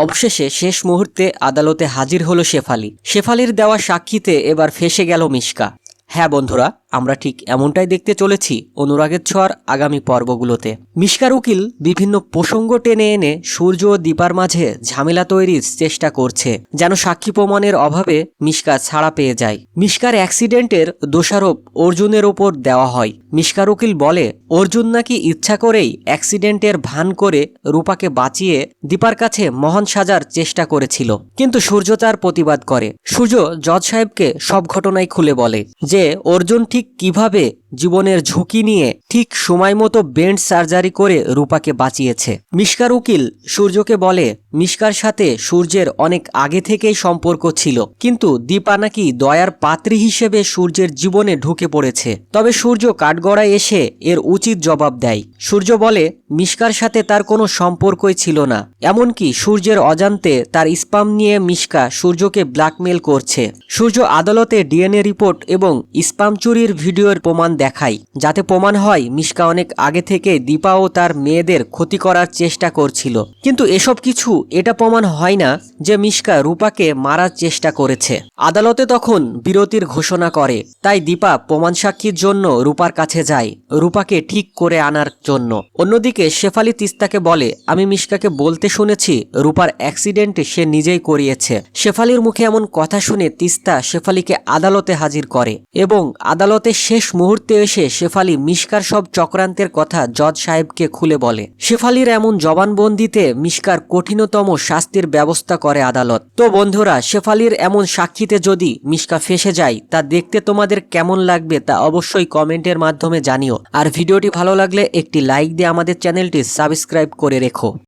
অবশেষে শেষ মুহূর্তে আদালতে হাজির হলো শেফালি। শেফালির দেওয়া সাক্ষীতে এবার ফেসে গেল মিশকা। হ্যাঁ বন্ধুরা আমরা ঠিক এমনটাই দেখতে চলেছি অনুরাগের ছোঁয়ার আগামী পর্বগুলোতে। মিশকার উকিল বিভিন্ন প্রসঙ্গ টেনে এনে সূর্য ও দীপার মাঝে ঝামেলা তৈরির চেষ্টা করছে, যেন সাক্ষী প্রমাণের অভাবে মিশকা ছাড়া পেয়ে যায়। মিশকার অ্যাক্সিডেন্টের দোষারোপ অর্জুনের ওপর দেওয়া হয়। মিশকার উকিল বলে, অর্জুন নাকি ইচ্ছা করেই অ্যাক্সিডেন্টের ভান করে রূপাকে বাঁচিয়ে দীপার কাছে মহান সাজার চেষ্টা করেছিল, কিন্তু সূর্য তার প্রতিবাদ করে। সূর্য জজ সাহেবকে সব ঘটনাই খুলে বলে যে, অর্জুন ঠিক কীভাবে জীবনের ঝুঁকি নিয়ে ঠিক সময় মতো বেন্ড সার্জারি করে রূপাকে বাঁচিয়েছে? মিশকার উকিল সূর্যকে বলে, মিশকার সাথে সূর্যের অনেক আগে থেকেই সম্পর্ক ছিল, কিন্তু দীপা নাকি দয়ার পাত্রী হিসেবে সূর্যের জীবনে ঢুকে পড়েছে। তবে সূর্য কাঠগড়ায় এসে এর উচিত জবাব দেয়। সূর্য বলে, মিশকার সাথে তার কোনো সম্পর্কই ছিল না। এমনকি সূর্যের অজান্তে তার স্পাম নিয়ে মিশকা সূর্যকে ব্ল্যাকমেল করছে। সূর্য আদালতে ডিএনএ রিপোর্ট এবং স্পাম চুরির ভিডিওর প্রমাণ দেখায় যাতে প্রমাণ হয়, মিশকা অনেক আগে থেকে দীপা ও তার মেয়েদের ক্ষতি করার চেষ্টা করছিল। কিন্তু এসব কিছু, এটা প্রমাণ হয় না যে মিশকা রূপাকে মারার চেষ্টা করেছে। আদালতে তখন বিরতির ঘোষণা করে, তাই দীপা প্রমাণ সাক্ষীর জন্য রূপার কাছে যায়, রূপাকে ঠিক করে আনার জন্য। অন্যদিকে শেফালি তিস্তাকে বলে, আমি মিশকাকে বলতে শুনেছি, রূপার অ্যাক্সিডেন্টে সে নিজেই করিয়েছে। শেফালির মুখে এমন কথা শুনে তিস্তা শেফালিকে আদালতে হাজির করে এবং আদালতে শেষ মুহূর্তে এসে শেফালি মিশকার সব চক্রান্তের কথা জজ সাহেবকে খুলে বলে। শেফালির এমন জবানবন্দিতে মিশকার কঠিনতম শাস্তির ব্যবস্থা করে আদালত। তো বন্ধুরা, শেফালির এমন সাক্ষীতে যদি মিশকা ফেসে যায়, তা দেখতে তোমাদের কেমন লাগবে তা অবশ্যই কমেন্টের মাধ্যমে জানিও। আর ভিডিওটি ভালো লাগলে একটি লাইক দিয়ে আমাদের চ্যানেলটি সাবস্ক্রাইব করে রেখো।